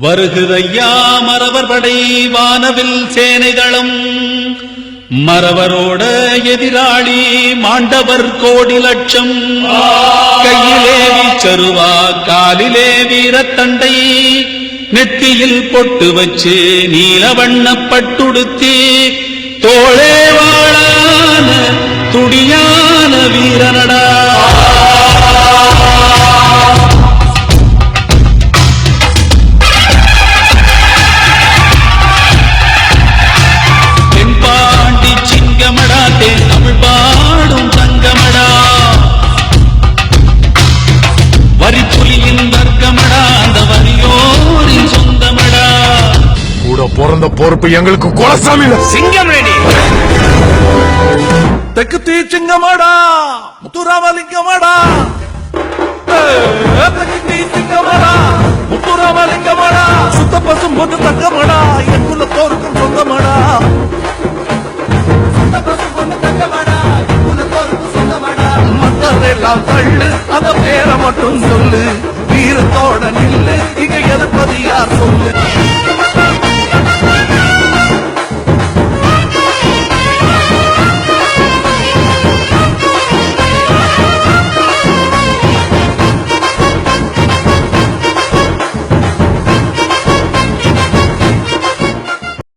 வருகுதையா மரவர் படை வானவில் சேனைகளும் மரவரோட எதிராளி மாண்டவர் கோடி லட்சம் கையிலே சருவா காலிலே வீரத்தண்டை. நெத்தியில் பொட்டு வச்சு நீலவண்ண பட்டுடுத்தி. தோளே வாழான துடியான வீரனடா. பொறுப்பு எங்களுக்கு குலசாமி சிங்கம் ரெடி. தெற்கு தீ சிங்கமாடா முத்துராமலிங்கமாடா. தெற்கு தீ சிங்கமாடா முத்துராமலிங்கமாடா சுத்த பசும் பொது தங்கமாடா என் குலத்தோருக்கும் சொந்தமாடா. மத்ததெல்லாம் தள்ளு அந்த பேரை மட்டும் சொல்லு.